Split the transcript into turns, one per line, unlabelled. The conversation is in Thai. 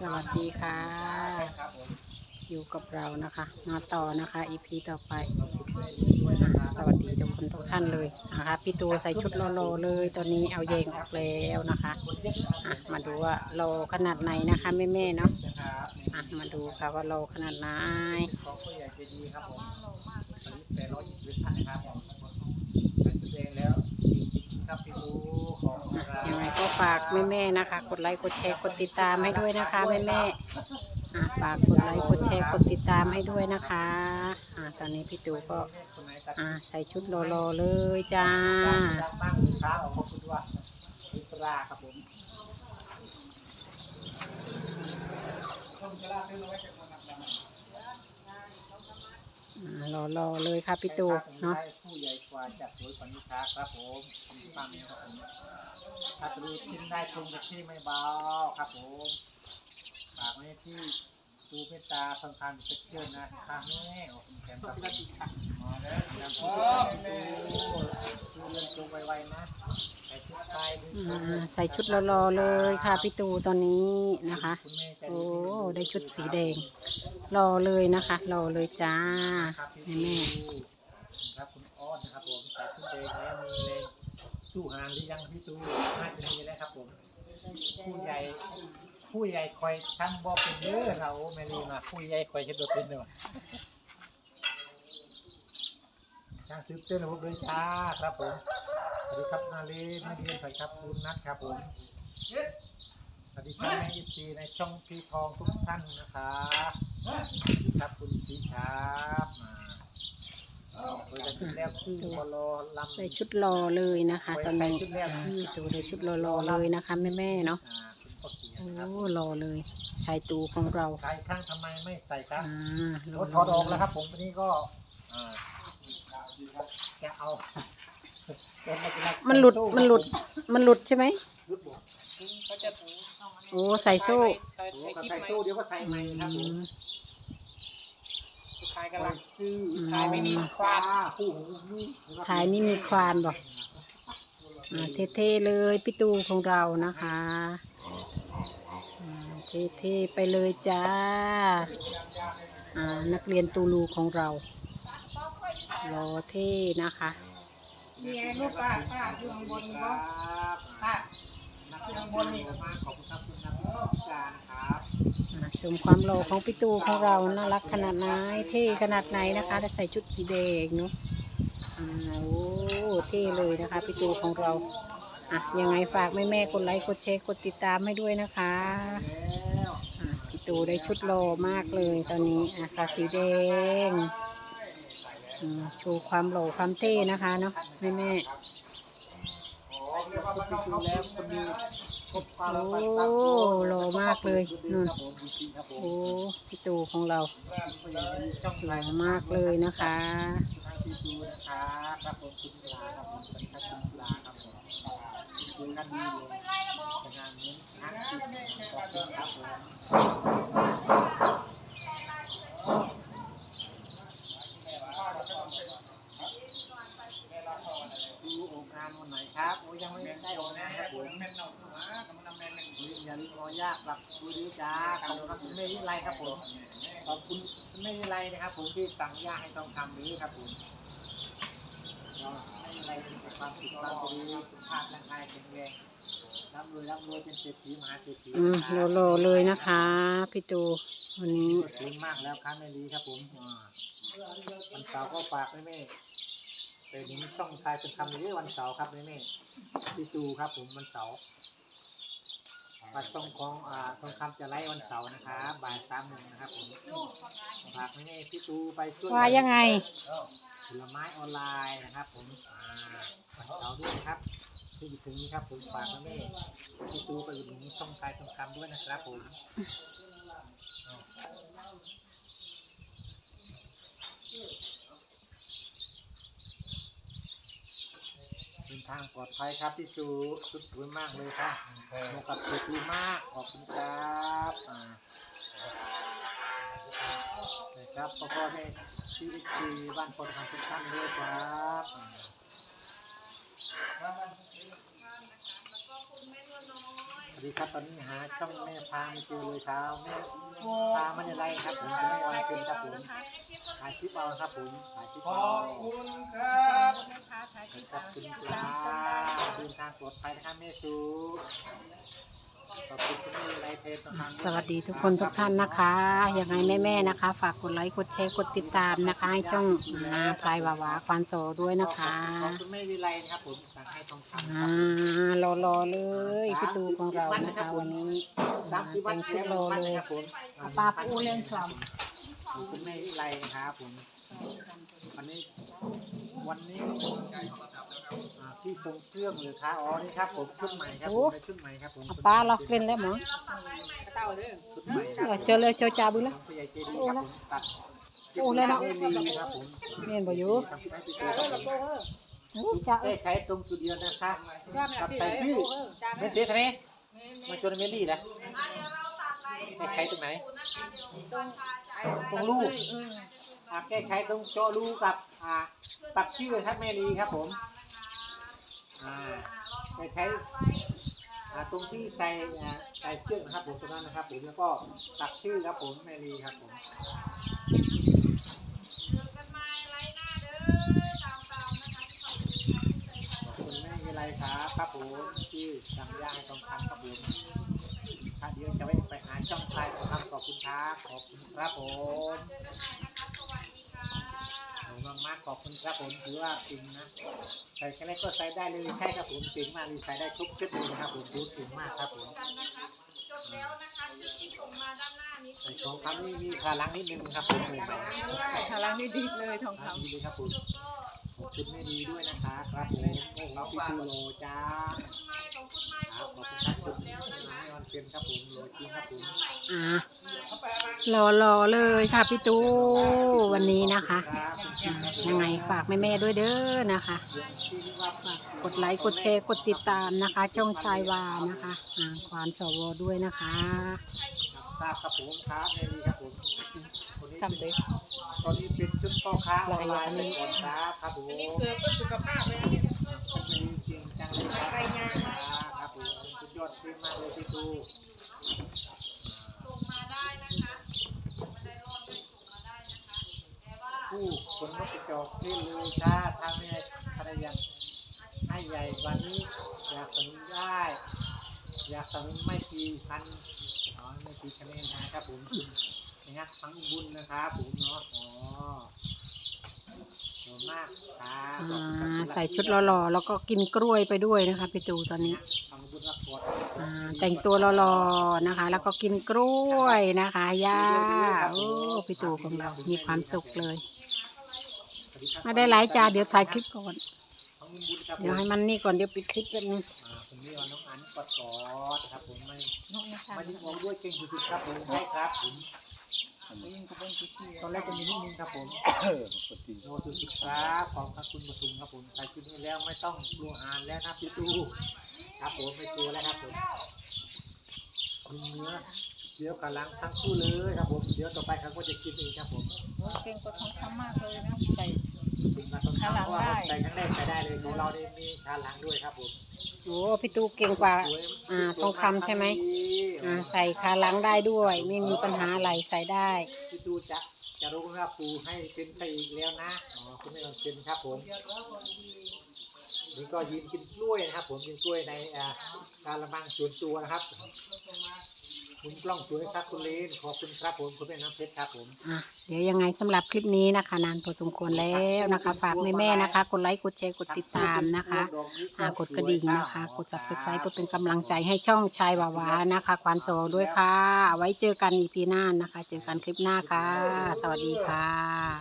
สวัสดีค่ะ อยู่กับเรานะคะ มาต่อนะคะ EP ต่อไป สวัสดีทุกคนทุกท่านเลยนะคะ พี่ตูใส่ชุดรอๆเลย ตอนนี้เอาเยงออกแล้วนะคะอะมาดูว่าโลขนาดไหนนะคะแม่แม่เนาะอะมาดูค่ะว่าโลขนาดไหน
ของผู้ใหญ่ใจดีครับผมอันนี้แปดร้อยยี่สิบท่านนะครับผมแสดงแล้วจริงๆครับพี่ดูของเรา
ยังไงก็ฝากแม่แม่นะคะ กดไลค์กดแชร์กดติดตามให้ด้วยนะคะแม่ๆ อะฝากกดไลค์กดแชร์กดติดตามให้ด้วยนะคะอะตอนนี้พี่ตูก็อะใส่ชุดรอๆเลยจ้า
จากบ้างช้าออกมาคุณว่าอิสราครับผมรอ
รอๆเลยค่ะพี่ตูเนาะ
ผู้ใหญ่กว่าจากสวยกว่านิชาครับผมคุณป้าเมียครับผมถ้าจะดูทิ้นได้ตรงกับที่ไม่เบาครับผม ฝากไว้ที่ดูเมตตาทางการเซ็กเกอร์นะครับแม่โอ้คุณแกมครับมาแล้วนะโอ้ดูเรื่องตรงไวๆนะใส่ชุดไทยดู
อ่าใส่ชุดรอๆเลยค่ะพี่ตูตอนนี้นะคะโอ้ได้ชุดสีแดง รอเลยนะคะรอเลยจ้าแม่
ครับคุณอ้อนนะครับผมใส่ชุดแดงแล้วมีแรงสู้หานหรือยังพี่ตูน่าจะมีแล้วครับผมผู้ใหญ่ ผู้ใหญ่คอยทั้งบอเป็นเด้อเราแม่ลีมาผู้ใหญ่คอยเฮ็ดบ่เป็นเด้อช่างซื้อเต้นระบบเลยจ้าครับผมสวัสดีครับนาลีนาลีสวัสดีครับคุณนัทครับผมสวัสดีครับแม่ยิซีในช่องพี่ทองทุกท่านนะครับสวัสดีครับคุณสีครับมาเปิดกันแล้วคือบอลลำ
ใส่ชุดรอเลยนะคะ ตอนนี้อ่าพี่ตูได้ชุดรอๆเลยนะคะแม่ๆเนาะ โอ้
นะครับ
รอเลยชายตูของเรา
ใส่ข้างทำไมไม่ใส่ครับ
อ่าร
ถถอดออกแล้วครับ ผมตัวนี้ก็อ่าแกเอา
มันหลุดมันหลุดมันหลุดใช่ไหม
หลุดบ่
ก็จะ
โอ้ใส่โซ่
ใส่
โอ้
ใส่
ก็
คลิป
ใส่
ไหม
ตู้เดี๋ยวก็ใส่ใหม่ครับผม
สุดท้ายกำลัง
ซื้อ
ถ่ายไม่มีควาน
คู่หูนี่
ถ่ายไม่มีควานบอกอ่าเท่ๆเลยพี่ตูของเรานะคะอ่า เท่ๆไปเลยจ้าอ่านักเรียนตูลูของเรารอเท่นะคะ
นี่ไงรูปป้าป้าอยู่ข้างบน
ค
บ่
รับ
ป้า
นักเรียนบนนี่มาขอบคุณครับคุณนักวิชานะครับ
อ่าชมความโลของพี่ตูของเราน่ารักขนาดไหนเท่ขนาดไหนนะคะได้ใส่ชุดสีแดงเนาะอ่าโอ้เท่เลยนะคะพี่ตูของเราอะยังไงฝากแม่แม่ๆกดไลค์กดแชร์กดติดตามให้ด้วยนะคะ
แล้ว
อะพี่ตูได้ชุดโลมากเลยตอนนี้อะคะสีแดงชว์ความโหลความเท่นะคะเนาะแม่แม่
โอ้
โลมากเลยนู่นโอ้พี่ตูของเราห
ล่
อมากเลยนะคะ
งานดีเลยงานนี้ครับผมดูโองค์การวันไหนครับโอ้ยังไม่ได้โองค์นะครับผมอย่าลืมรอยากรับดูดีจ้าขอบคุณครับคุณเมย์วิไลครับผม ขอบคุณคุณเมย์วิไลนะครับ ผมที่สั่งยาให้ต้องทำนี้ครับผมเราไม่มีอะไรเป็นแต่ความสุขความดีสุขภาพร่างกายแข็งแรงร่ำรวยร่ำรวยเป็นเศรษฐีมหาเศรษฐี
อืมโลโลเลยนะคะ พี่ตูวันนี้
ขอบคุณมากแล้วครับแม่ลีครับผมอ่าวันเสาร์ก็ฝากแม่แม่แต่นี้ต้องทายเป็นคำนี้วันเสาร์ครับแม่แม่พี่ตูครับผมวันเสาร์ ปัดส่งของอ่าทองคำจะไล่วันเสาร์นะครับบ่ายสามโมงนะครับผมฝากแม่แม่พี่ตูไปช่วย
ว่ายังไง
ผลไม้ออนไลน์นะครับ ผมอ่าวันเสาร์ด้วยนะครับที่จะถึงนี้ครับผมฝากแม่พี่ตูไปอุดหนุนช่องทายทองคำด้วยนะครับผมเดิน ทางปลอดภัยครับพี่ตูสุดสวยมากเลยครับเหมกับพี่ตูมาก ขอบคุณครับอ่านะครับพ่อพ่อแม่ที่ที่บ้านปลอดภัยทุกท่านด้วยครับสวัสดีครับตอนนี้หาช่องแม่พาไม่เจอเลยครับแม่พามันอะไรครับผมจะไม่วางเป็นครับผมายคลิปเอาครับผมถ่ายคลิป
ข
เอา
อบคุณครับ
ขอบคุณจ้าเดินทางปลอดภัยนะครับแม่สูขอบคุณคุณแม่ไรเทปนะครับ
สวัสดีทุกคนทุกท่านนะคะ ยังไงแม่ๆนะคะ ฝากกดไลค์กดแชร์กดติดตามนะคะ ให้ช่องนาพลายวาวาควานโซด้วยนะคะ
ขอบคุณแม่วิไลนะครับผมสั่งให้ทองคำค
อ่
รับ
รอๆเลยพี่ตูของเรานะคะวันนี้
สามสิบวั
แต่
น
งชุดรอเลย
ครับผม
ปลาปูเลี้ยง คล
ขอบคุณแม่วิไลนะครับผมวันนี้วันนี้อ่าที่ทรงเครื่องเลยครับอ๋อนี่ครับผมชุดใหม่ครับผมเป็นชุดใหม่ครับผมำ
ปลาล็อกเล่นแล้วหมอ
ชุดใหม่ค
เอ
รับ
อเจอเลยเจอจ่าบุญ
ข
แล้ว
องผู้ใหญ่ใจดีครับผมตัด
โอ้เลยเนาะ
ไม่ดีครับผม
เรียนบ่อยู่
ทำให้ติดตัวครับผม
โอ้จ่าเอ้
แก้
ย
ไขตรงจุดเดียวนะคะกับใส่ชื่อเมสเซจทะเลมาจนเมลี่นะแก้ไขตรงไหน ตรงลูกอ่าแก้ไขตรงเจาะรูกับอ่าปักชื่อครับแม่ลีครับผมอ่าแก้ไขอ่าตรงที่ใส่อ่าใส่เชือกนะครับผมตรงนั้นนะครับผมแล้วก็ปักชื่อครับผมแม่ลีครับผมขอบคุณแม่วิไลครับครับผมที่จำย่าให้ทองคำครับผม ถ้าเดี๋ยวจะไปไปหาช่องทายทองคำขอบคุณครับขอบคุณครับผมขอบคุณมากขอบคุณครับผมถือว่าจริงนะใส่แค่ไหนก็ใส่ได้เลยใช่ครับผมจริงมากเลยใส่ได้ทุกชุดเลยนะครับผมถือจริงมากครับผมแล้วนะคะที่ส่ของคำนี้มีขาลังนิดนึงครับผมเลยใส่
พลังนี่ดีเลยทอง
คำดีครับผม คุณแม่ดีด้วยนะคะครับผมโอ้โหพี่ตูโลจ้าครับขอบคุณครับผมไม่วันเพ็ญครับผมโลจริงครับผม
อ่ารอรอเลยค่ะพี่ตู้วันนี้นะคะ ยังไงฝากแม่ๆด้วยเด้อนะคะ
ก
ดไลค์กดแชร์กดติดตามนะคะช่องชายวานะคะอ่าควานสวด้วยนะคะ
ทราบครับผมครับแม่ดีครับผมคนนี้
จำเลย
ตอนนี้ พ่อค้าออนไลน์เป็นคนครับครับผม
นี่เกิดเพื่อสุขภาพเลยนะ
จริงจังเลยครับครับผมสุดยอดเก่งมากเลยพี่ตูผู้คนนกกระจอกเล่นเลยจ้าทางแม่ภรรยาให้ใหญ่วันนี้อยากสนุนได้ อยากสนุนไม่กี่พันอ๋อไม่กี่คะแนนนะครับผมงักทั้งบุญนะครับผมเนาะอ๋อ อบคุณมากครับ
อ่าใส่ชุดหล่อๆแล้วก็กินกล้วยไปด้วยนะคะพี่ตูตอนนี้
ทำบุญรับพร
อ่าแต่งตัวหล่อๆนะคะ แล้วก็กินกล้วยนะคะย่าโอ้พี่ตูของเรามีความสุขเลยไม่ได้ไลฟ์จ้าเดี๋ยวถ่ายคลิปก่อน
ทำบุญบุญครับ
เดี๋ยวให้มันนี่ก่อนเดี๋ยวปิดคลิปแป๊บนึง
อ่าผมนี่ว่าน้องอันกอดกอดครับผมไม่
น้องนะคะ
ไม่ยิ่งมองด้วยเก่งสุดๆครับผมใช่ครับผม ตอนแรกจะมีนิดนึงครับผมโนสุดๆครับขอบพระคุณปทุมครับผมใส่ชุดนี้แล้วไม่ต้องกลัวอ่านแล้วนะพี่ตู้ครับผมไม่กลัวแล้วครับผมมีเนื้อเดี๋ยวกำลังทั้งคู่เลยครับผมเดี๋ยวต่อไปเขาก็จะกินเองครับผม
เก่งกว่าทองคำมากเลยนะใส่
ถึงมาต้นข้าวว่าใส่ครั้งแรกใส่ได้เลยของเราได้มีขาหลังด้วยครับผม
โอ้พี่ตูเก่งกว่า
สวย
อ่าทองคำใช่ไหมอ่าใส่ขาหลังได้ด้วย ไม่มีปัญหาอะไรใส่ได้
พี่ตูจะจะรู้ว่าปูให้เป็นไปอีกแล้วนะอ๋อคุณไม่ต้องเป็นครับผมนี่ก็ยืนกินกล้วยนะครับ ผมกินกล้วยในอ่าการละมังส่วนตัวนะครับ คุณกล้องสวยครับคุณลีนขอบคุณครับผมคุณแม่น้ำเพชรครับผม
อะเดี๋ยวยังไงสำหรับคลิปนี้นะคะ นานพอสมควรแล้วนะคะ ฝากแม่ๆนะคะ กดไลค์กดแชร์กดติดตามนะคะอ่ากดกระดิ่งนะคะ กด subscribe กดเป็นกำลังใจให้ช่องชายวาวานะคะ ควานโซด้วยค่ะ ไว้เจอกันอีพีหน้านะคะ เจอกันคลิปหน้าค่ะ สวัสดีค่ะ